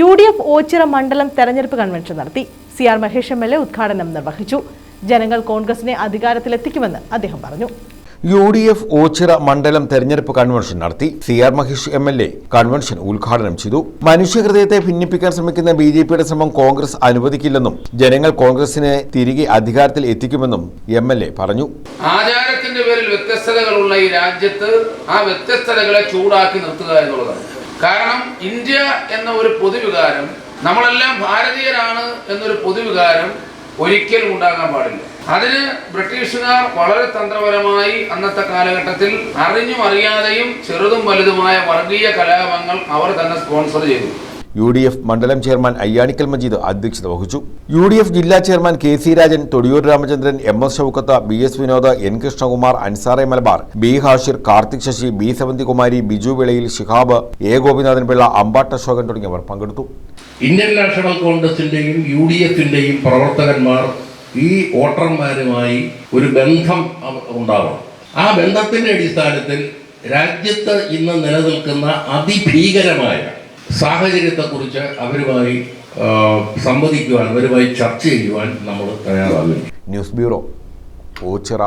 U D F Ochira മണ്ഡലം തെരഞ്ഞെടുപ്പ് convention നടത്തി. C R Mahesh M L A ഉദ്ഘാടനം നിർവഹിച്ചു. ജനങ്ങൾ കോൺഗ്രസിനെ അധികാരത്തിലെത്തിക്കുമെന്ന് അദ്ദേഹം പറഞ്ഞു. യു ഡി എഫ് ഓച്ചിറ മണ്ഡലം തെരഞ്ഞെടുപ്പ് കൺവെൻഷൻ നടത്തി. C R Mahesh M L A convention ഉദ്ഘാടനം ചെയ്തു. മനുഷ്യഹൃദയത്തെ ഭിന്നിപ്പിക്കാൻ ശ്രമിക്കുന്ന ബി ജെ പിയുടെ ശ്രമം കോൺഗ്രസ് അനുവദിക്കില്ലെന്നും ജനങ്ങൾ കോൺഗ്രസിനെ തിരികെ അധികാരത്തിൽ എത്തിക്കുമെന്നും എം എൽ എ പറഞ്ഞു. ആചാരത്തിന്റെ പേരിൽ വ്യത്യസ്തതകളുള്ള ഈ രാജ്യത്ത് ആ വ്യത്യസ്തതകളെ ചൂടാക്കി നിർത്തുക എന്നുള്ളതാണ്. കാരണം ഇന്ത്യ എന്ന ഒരു പൊതുവികാരം നമ്മളെല്ലാം ഭാരതീയരാണ് എന്നൊരു പൊതുവികാരം ഒരിക്കലും ഉണ്ടാകാൻ പാടില്ല. അതിന് ബ്രിട്ടീഷുകാർ വളരെ തന്ത്രപരമായി അന്നത്തെ കാലഘട്ടത്തിൽ അറിഞ്ഞും അറിയാതെയും ചെറുതും വലുതുമായ വർഗീയ കലാപങ്ങൾ അവർ തന്നെ സ്പോൺസർ ചെയ്തു. യു ഡി എഫ് മണ്ഡലം ചെയർമാൻ അയ്യാണിക്കൽ മജീദ് അധ്യക്ഷത വഹിച്ചു. യു ഡി എഫ് ജില്ലാ chairman K C Rajan Thodiyoor Ramachandran M S Shoukath B S Vinod N Krishnakumar അൻസാറെ Malabar B Hashir Karthik Sasi B Savanthikumari Biju Vilayil Shihab A Gopinathan Pillai Ambatt Ashokan തുടങ്ങിയവർ പങ്കെടുത്തു. Indian National കോൺഗ്രസിന്റെയും U D എഫിന്റെയും പ്രവർത്തകന്മാർ ഈ വോട്ടർമാരുമായി ഒരു ബന്ധം ഉണ്ടാവണം. ആ ബന്ധത്തിന്റെ അടിസ്ഥാനത്തിൽ രാജ്യത്ത് ഇന്ന് നിലനിൽക്കുന്ന അതിഭീകരമായ സാഹചര്യത്തെക്കുറിച്ച് അവരുമായി സംവദിക്കുവാൻ അവരുമായി ചർച്ച ചെയ്യുവാൻ നമ്മൾ തയ്യാറാകും ന്യൂസ് ബ്യൂറോ ഓച്ചിറ